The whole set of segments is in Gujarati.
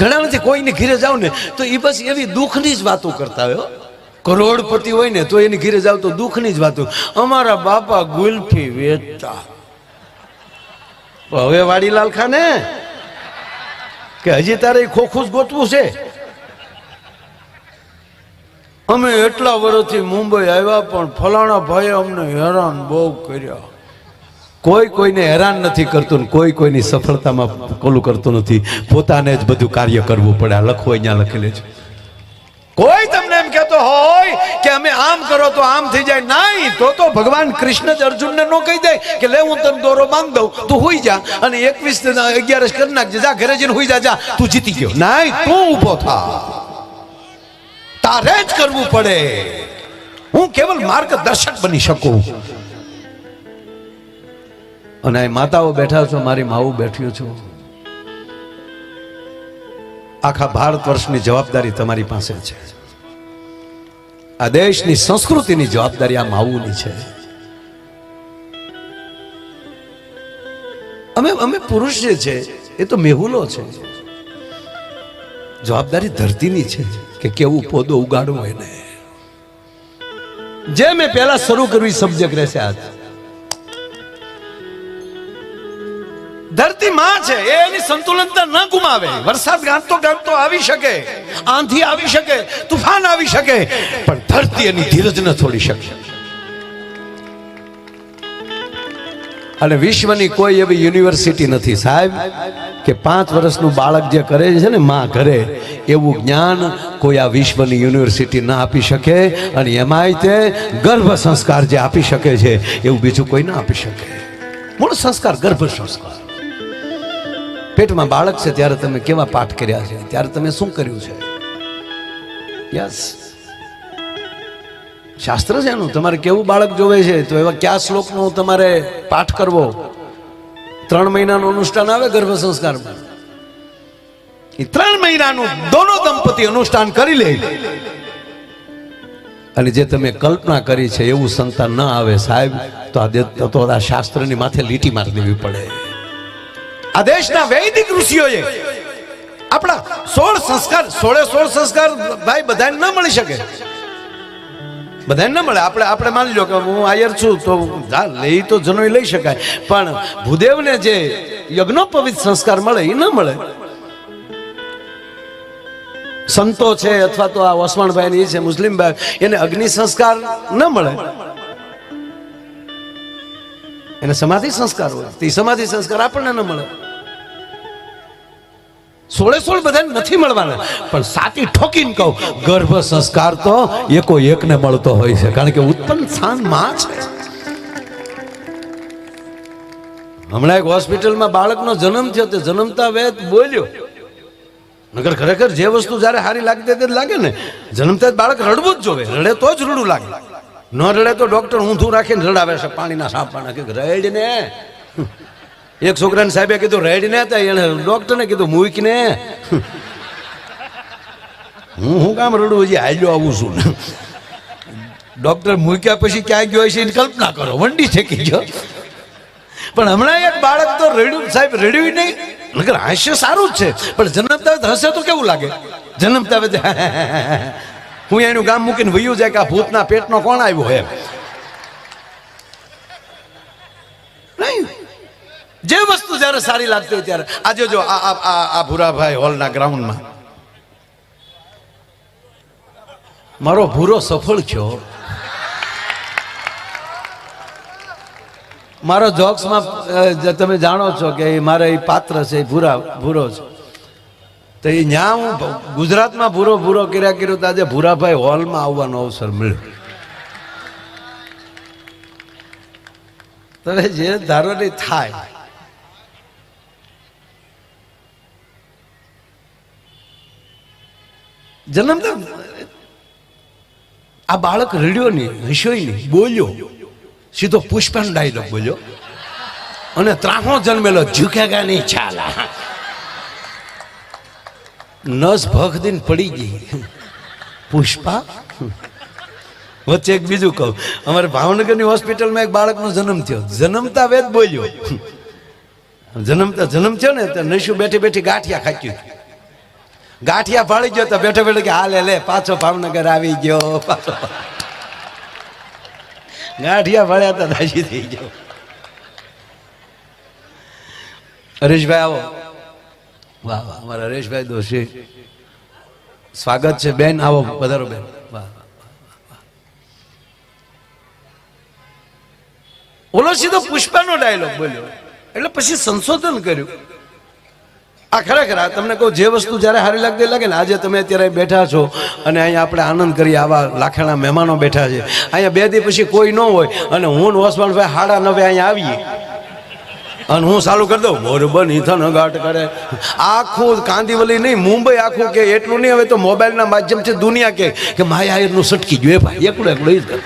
ઘણા નથી, કોઈને ઘીરે જાવ ને, તો એ બસ એવી દુઃખની જ વાતો કરતા હોય કરોડપતિ હોય ને, તો એની ઘીરે જાવ તો દુઃખની જ વાતો. અમારા બાપા ગુલ્ફી વેચતા. હવે વાડીલાલ ખાને, કે હજી તારે ખોખું જ ગોતવું છે. અમે એટલા વર્ષથી મુંબઈ આવ્યા, પણ ફલાણા ભાઈએ અમને હેરાન બહુ કર્યા. કોઈ કોઈને હેરાન નથી કરતું કોઈ કોઈની સફળતામાં કોલું કરતું નથી. પોતાને જ બધું કાર્ય કરવું પડે. આ લખો અહીંયા લખેલે છે. કોઈ તમને એમ કહેતો હોય કે અમે આમ કરો તો આમ થઈ જાય. નહીં તો તો ભગવાન કૃષ્ણ જ અર્જુનને નો કહી દે કે લે, હું તને દોરો માંગ દઉં. તું હોઈ જા અને એકવીસ અગિયારસ કરી નાખજે. જા, ઘરે જઈને હોઈ જા જા. તું જીતી ગયો. નહીં તું ઊભો થા. તારે જ કરવું પડે. હું કેવલ માર્ગદર્શક બની શકું. અને માતાઓ બેઠા છો, મારી માવું બેઠ્યું છું. આખા ભારત વર્ષની જવાબદારી તમારી પાસે છે. આ દેશની સંસ્કૃતિની જવાબદારી આ માવુની છે. અમે અમે પુરુષ જે છે, એ તો મેહુલો છે. જવાબદારી ધરતીની છે કે કેવું પોદો ઉગાડવો એને. જે મેં પહેલા શરૂ કરવી સબ્જેક્ટ રહેશે આજ. ધરતી માં છે, એ એની સંતુલનતા ન ગુમાવે. વરસાદ ગાંઠતો ગાંઠતો આવી શકે, આંધી આવી શકે, તુફાન આવી શકે, પણ ધરતી એની ધીરજ ન છોડી શકે. અને વિશ્વની કોઈ એવી યુનિવર્સિટી નથી સાહેબ, કે પાંચ વર્ષનું બાળક જે કરે છે ને માં ઘરે, એવું જ્ઞાન કોઈ આ વિશ્વની યુનિવર્સિટી ના આપી શકે, અને એમાંય તે ગર્ભ સંસ્કાર જે આપી શકે છે, એવું બીજું કોઈ ના આપી શકે. મૂળ સંસ્કાર, ગર્ભ સંસ્કાર. પેટમાં બાળક છે ત્યારે તમે કેવા પાઠ કર્યા છે? ત્યારે તમે શું કર્યું છે? યસ શાસ્ત્ર છે એનું. તમારે કેવું બાળક જોવે છે? તો એવા કયા શ્લોકનો તમારે પાઠ કરવો? ત્રણ મહિનાનું અનુષ્ઠાન આવે ગર્ભ સંસ્કારમાં? એ ત્રણ મહિનાનું દોનો દંપતી અનુષ્ઠાન કરી લે. અને જે તમે કલ્પના કરી છે, એવું સંતાન ન આવે સાહેબ, તો આ તો શાસ્ત્રની માથે લીટી મારી દેવી પડે. આ દેશના વૈદિક ઋષિઓએ આપણા સોળ સંસ્કાર, સોળે સોળ સંસ્કાર ભાઈ બધાને ન મળી શકે. બધાને ન મળે. આપણે આપણે માની લો કે હું આયર છું તો લઈ તો જનોઈ લઈ શકાય. પણ ભૂદેવને જે યજ્ઞોપવિત સંસ્કાર મળે એ ન મળે. સંતો છે અથવા તો આ ઓસમાણભાઈ છે, મુસ્લિમ ભાઈ, એને અગ્નિ સંસ્કાર ન મળે. એને સમાધિ સંસ્કાર હોય. તે સમાધિ સંસ્કાર આપણને ન મળે. સોળે સોળ બધાને નથી મળવાના. પણ સાચી ઠોકીને કહું, ગર્ભ સંસ્કાર તો એકો એકને મળતો હોય છે. કારણ કે ઉત્પન્ન સ્થાનમાં છે. હમણાં એક હોસ્પિટલમાં બાળકનો જન્મ થયો તે જન્મતા વેદ બોલ્યો. નગર ખરેખર જે વસ્તુ જ્યારે સારી લાગતી તે લાગે ને. જન્મતા બાળક રડવું જ જોવે. રડે તો જ રડું લાગે. ન રડે તો ડોક્ટર ઊંધું રાખીને રડાવે છે, પાણીના સાંપાના કે રેડ ને. એક છોકરાને સાહેબે કીધું, રેડ ને. હતા એને ડોક્ટરને કીધું, મૂક ને. હું હું કામ રડું, હજી હાલ્યો આવું છું. ડોક્ટર મૂક્યા પછી ક્યાં ગયો છે એની કલ્પના કરો, વંડી ઠેકી ગયો. પણ હમણાં એક બાળક તો રડ્યું, સાહેબ, રડ્યું નહીં. નગર હાસ્ય સારું જ છે. પણ જન્મતા હશે તો કેવું લાગે? જન્મતા હું એનું ગામ મૂકીને વયું જાય કે આ ભૂતના પેટનો કોણ આવ્યો એમ જે વસ્તુ જ્યારે સારી લાગતી હોય ત્યારે. આજે જો આ આ ભૂરાભાઈ હોલના ગ્રાઉન્ડમાં. મારો ભૂરો સફળ થયો. મારો જોક્સમાં તમે જાણો છો કે મારે એ પાત્ર છે ભૂરા, ભૂરો છે. તો એ ન્યા હું ગુજરાતમાં ભૂરો ભૂરો કર્યા કર્યો તો આજે ભૂરાભાઈ હોલમાં આવવાનો અવસર મળ્યો. તમે જે ધારો ને થાય જન્મતા આ બાળક રડ્યો નહીં, હસ્યો નહીં, બોલ્યો. સીધો પુષ્પન ડાયલોગ બોલ્યો. અને ત્રાહો જન્મેલો, ઝુકેગા નહીં ચાલા નસ ભખ દિન પડી ગઈ. પુષ્પા? વચ્ચે એક બીજું કહું. અમારે ભાવનગરની હોસ્પિટલમાં એક બાળકનો જન્મ થયો. જન્મતા વેદ બોલ્યો. જન્મતા જન્મ થયો ને તો નશુ બેઠી બેઠી ગાંઠિયા ખાચ્યું ગાંઠિયા ફાળી ગયો તો બેઠો બેઠો કે, હાલે, લે, પાછો ભાવનગર આવી ગયો, પાછો ગાંઠિયા ફાળ્યા તો દાજી થઈ ગયો. હરીશભાઈ, આવો. વાહ વાહ. અમારા હરેશભાઈ દોશી. સ્વાગત છે બેન, આવો પધારો બેન. વાહ ઓલો સીધો પુષ્પાનો ડાયલોગ બોલ્યો. એટલે પછી સંશોધન કર્યું. આ ખરેખર, આ તમને કહું, જે વસ્તુ જ્યારે સારી લાગતી લાગે ને, આજે તમે અત્યારે બેઠા છો અને અહીંયા આપણે આનંદ કરીએ, આવા લાખાણા મહેમાનો બેઠા છે. અહીંયા બે દી પછી કોઈ ન હોય અને હું ને હાડા નવે અહીંયા આવીએ. અને હું ચાલુ કરી દઉં. મોરબન ઇથન ઘાટ કરે. આખું કાંદીવલી નહીં, મુંબઈ આખું કે એટલું નહીં, હવે તો મોબાઈલના માધ્યમથી દુનિયા કે કે માયા આયરનું સટકી જોઈએ ભાઈ, એકડું એકડું કરે.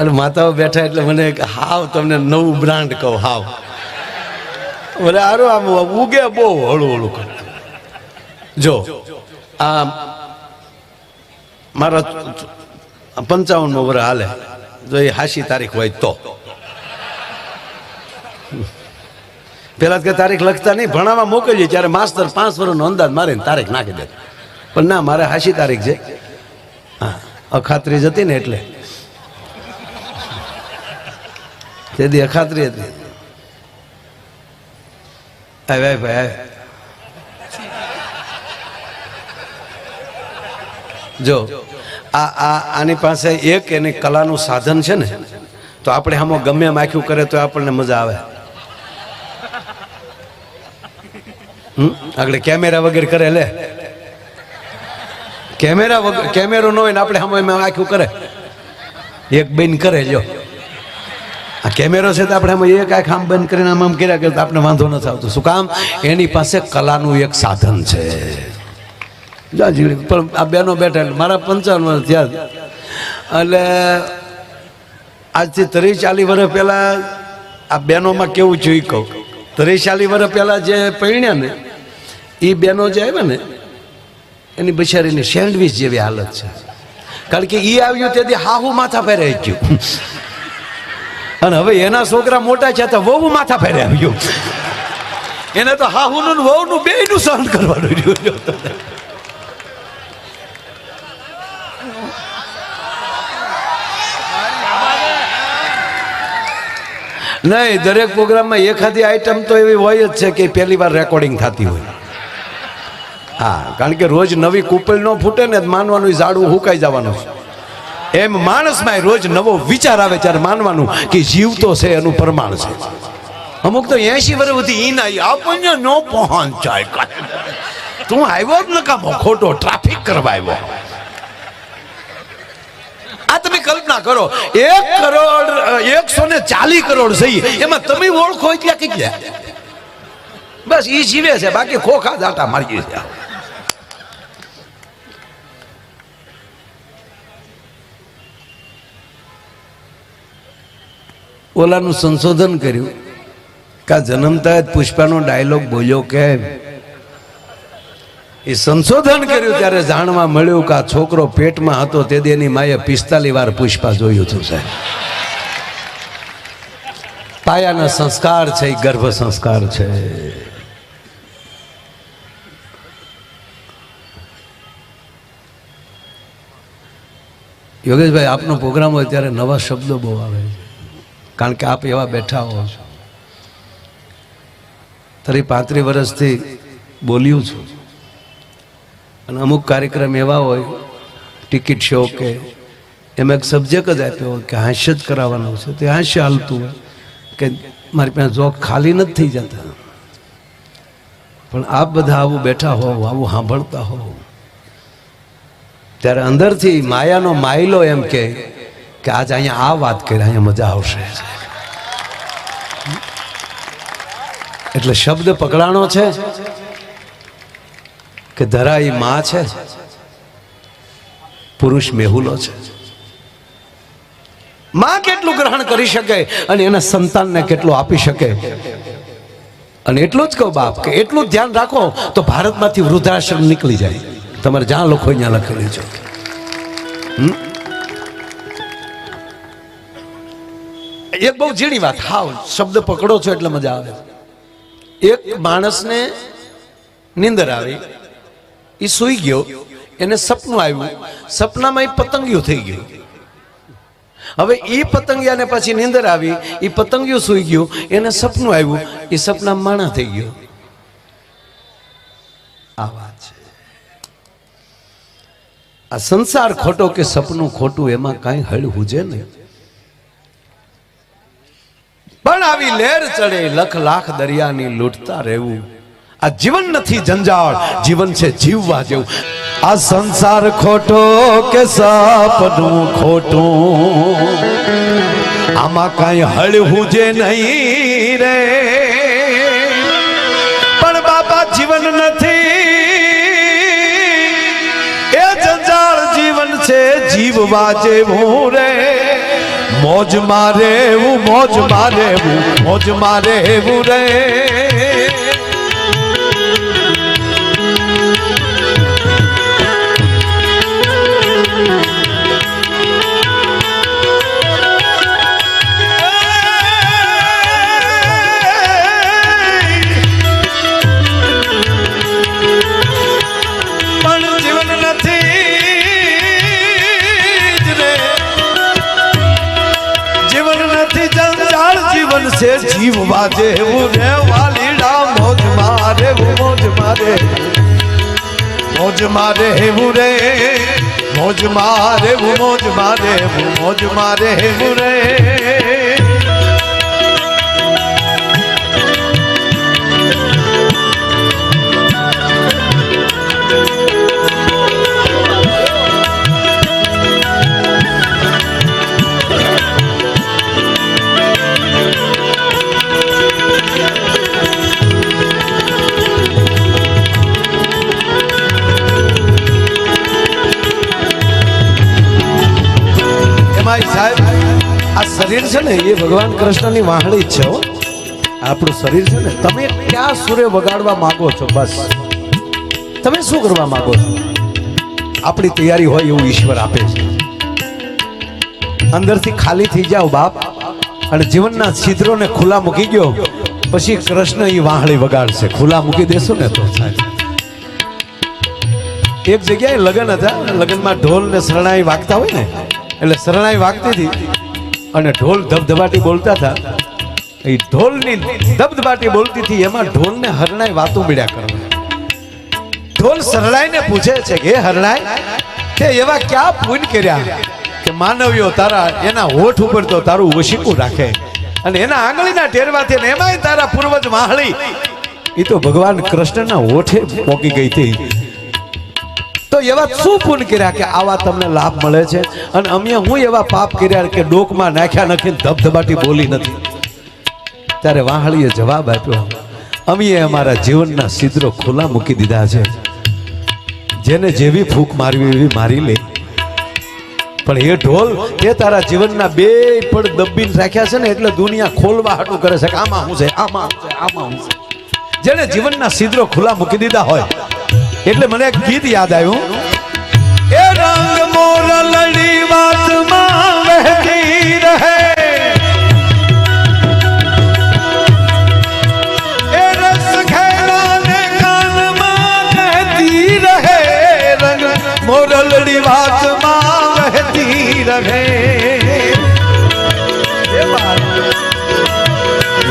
અને માતાઓ બેઠા એટલે મને કે, હાવ તમને નવું બ્રાન્ડ કહું, હાવ. મને આરો આમ ઉગે બહુ હળું હળું કરે. જો, આ મારા પંચાવન નો વર્ષ હાલે. જો એ હાશી તારીખ હોય તો. પેલા કે તારીખ લખતા નહીં, ભણાવવા મોકલીએ ત્યારે માસ્તર પાંચ વર્ષનો અંદાજ મારે તારીખ નાખી દે. પણ ના, મારે હાશી તારીખ છે. હા અખાત્રી જ હતી ને એટલે. તેથી અખાત્રી હતી. આવે આવે ભાઈ આવે જો આ આ, આની પાસે એક એની કલાનું સાધન છે ને, તો આપણે આમાં ગમે એમ આખ્યું કરે તો આપણને મજા આવે? આગળ કેમેરા વગેરે કરે લે. કેમેરા વગર કેમેરો ન હોય ને આપણે આમાં એમ આખ્યું કરે. એક બેન કરે, જો. આ કેમેરો છે તો આપણે આમાં એક આંખ આમ બંધ કરીને આમ આમ કર્યા કે આપણે વાંધો નથી આવતો શું કામ? એની પાસે કલાનું એક સાધન છે. જા જીવડી. પણ આ બેનો બેઠા મારા પંચાવન વર્ષ થયા એટલે આજથી ત્રીસ ચાલીસ વર્ષ પહેલાં આ બહેનોમાં કેવું જોઈ કહું. ત્રીસ ચાલીસ વર્ષ પહેલાં જે પરણ્યા ને, એ બહેનો જે આવ્યા ને, એની બિચારીની સેન્ડવિચ જેવી હાલત છે. કારણ કે એ આવ્યું તેથી હાહુ માથા ફેરે ગયું. અને હવે એના છોકરા મોટા છે તો વહુ માથા ફેરે આવ્યું એને તો હાહુનું વહુનું બેયનું સહન કરવાનું રહ્યું. નહીં, દરેક પ્રોગ્રામમાં એખાદી આઈટમ તો એવી હોય જ છે કે પહેલી વાર રેકોર્ડિંગ થતી હોય. હા, કારણ કે રોજ નવી કુપલ ન ફૂટે ને માનવાનું ઝાડું હુકાઈ જવાનું એમ માણસમાં રોજ નવો વિચાર આવે ત્યારે માનવાનું કે જીવતો છે, એનું પ્રમાણ છે. અમુક તો એસી વર્ષ સુધી ઈ નહીં આપણને ન પહોંચાય તું આવ્યો જ ન કામો ખોટો ટ્રાફિક કરવા આવ્યો. આ તમે કલ્પના કરો. એક કરોડ એકસો ને ચાલીસ કરોડ સહી એમાં તમે ઓળખો એટલા કેટલા બસ એ જીવે છે, બાકી ખોખા દાટા મારી છે. ઓલાનું સંશોધન કર્યું કા જન્મતા જ પુષ્પાનો ડાયલોગ બોલ્યો કેમ એ સંશોધન કર્યું ત્યારે જાણવા મળ્યું કે આ છોકરો પેટમાં હતો, તે દેની માએ પિસ્તાલી વાર પુષ્પા જોયું હતું સાહેબ. પાયાના સંસ્કાર છે, એ ગર્ભ સંસ્કાર છે. યોગેશભાઈ, આપનો પ્રોગ્રામ હોય ત્યારે નવા શબ્દો બહુ આવે છે. કારણ કે આપ એવા બેઠા હો છો. તરી પાંત્રીસ વર્ષથી બોલ્યું છું. અને અમુક કાર્યક્રમ એવા હોય, ટિકિટ શો કે એમાં એક સબ્જેક્ટ જ આપ્યો હોય કે હાસ્ય જ કરાવવાનું છે. તે હાસ્ય હાલતું હોય કે મારી પાસે જોક ખાલી નથી થઈ જતા. પણ આપ બધા આવું બેઠા હોવ, આવું સાંભળતા હોવ. ત્યારે અંદરથી માયાનો માયલો એમ કે આજ અહીંયા આ વાત કરી, અહીંયા મજા આવશે. એટલે શબ્દ પકડાણો છે. કે ધરા એ માં છે? પુરુષ મેહુલો છે. માં કેટલું ગ્રહણ કરી શકે અને એના સંતાનને કેટલું આપી શકે? અને એટલું જ કહું બાપ કે એટલું ધ્યાન રાખો તો ભારતમાંથી વૃદ્ધાશ્રમ નીકળી જાય. તમારે જ્યાં લખો ત્યાં લખેલું છે. એક બહુ ઝીણી વાત. હાવ, શબ્દ પકડો છો એટલે મજા આવે. એક માણસને નીંદર આવી. એ સૂઈ ગયો. એને સપનું આવ્યું. સપનામાં એ પતંગિયું થઈ ગયું. હવે એ પતંગિયાને પછી નીંદર આવી. એ પતંગિયું સૂઈ ગયું. એને સપનું આવ્યું. એ સપના માણા થઈ ગયો. આ વાત છે. આ સંસાર ખોટો કે સપનું ખોટું એમાં કાંઈ હળ હુજે નહીં. પણ આવી લહેર ચડે લખ લાખ દરિયાની લૂંટતા રહેવું. આ જીવન નથી જંજાળ, જીવન છે જીવવા જેવું. આ સંસાર ખોટો કે સપનું ખોટું? આમાં કઈ હળવું જે નહીં રે. પણ બાપા, જીવન નથી. એ જંજાળ જીવન છે જીવવા જેવું રે. મોજ મારે એવું મોજ મારે એવું મોજ મારે એવું રે. જીવન જીવ વાજે જેવું રે વાલીડા મોજ મારે એવું મોજ મારે. મોજ મારે એવું રે, મોજ મારે એવું મોજ મારે એવું મોજ મારે એવું રે. ને એ ભગવાન કૃષ્ણની વાહણી છે આપણું શરીર છે ને, તમે ક્યાં સૂર્ય વગાડવા માંગો છો? બસ. તમે શું કરવા માંગો છો? આપણી તૈયારી હોય એવું ઈશ્વર આપે છે. અંદરથી ખાલી થઈ જાઓ બાપ. અને જીવનના છિદ્રોને ખુલ્લા મૂકી ગયો પછી કૃષ્ણ એ વાહણી વગાડશે. ખુલ્લા મૂકી દેશો ને તો એક જગ્યાએ લગ્ન હતા. લગ્નમાં ઢોલ ને શરણાઈ વાગતા હોય ને, એટલે શરણાઈ વાગતી હતી. અને ઢોલ ધબધબાટી બોલતા હતા. એ ઢોલની ધબધબાટી બોલતી હતી, એમાં ઢોલને હરણાઈ વાતો મળ્યા કરવા ઢોલ સરળાઈને પૂછે છે કે હરણાય તે એવા ક્યાં પૂન કર્યા? કે માનવીઓ તારા એના હોઠ ઉપર તો તારું વશીકું રાખે. અને એના આંગળીના ટેરવાથી એમાંય તારા પૂર્વજ વાહળી. એ તો ભગવાન કૃષ્ણના હોઠે પોકી ગઈ હતી. એવા શું પુण्ય કર્યા કે આવા તમને લાભ મળે છે. અને અમે હું એવા પાપ કર્યા કે ડોકમાં નાખ્યા નાખીને ધબધબાટી બોલી નથી. ત્યારે વાહળીએ જવાબ આપ્યો અમે અમારા જીવનના સિદ્રો ખુલ્લા મૂકી દીધા છે. જેને જેવી ફૂંક મારવી એવી મારી લે. પણ એ ઢોલ, એ તારા જીવનના બે પણ દબીને રાખ્યા છે ને, એટલે દુનિયા ખોલવા હાટું કરે છે કે આમાં હું છે, આમાં હું છે, આમાં હું છે. જેને જીવનના સિદ્રો ખુલ્લા મૂકી દીધા હોય એટલે મને એક ગીત યાદ આવ્યું. એ રંગ મોરલડી વાતમાં વહેતી રસ ખેલાને કાનમાં રંગ મોરલડી વાતમાં વહેતી રહે.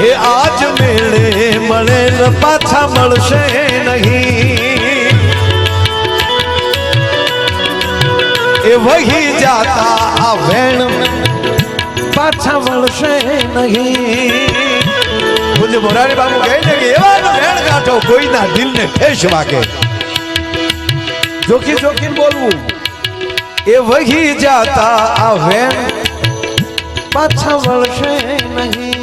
એ આજ મેળે મળે પાછા મળશે નહીં. એ વહી જાતા આ વેણ પાછા વળશે નહીં પૂજ્ય મોરારી બાબુ કહે છે કે એવા વેણ કાઢો કોઈના દિલને ઠેસ વાગે જોખી જોખી બોલવું એ વહી જાતા આ વેણ પાછા વળશે નહીં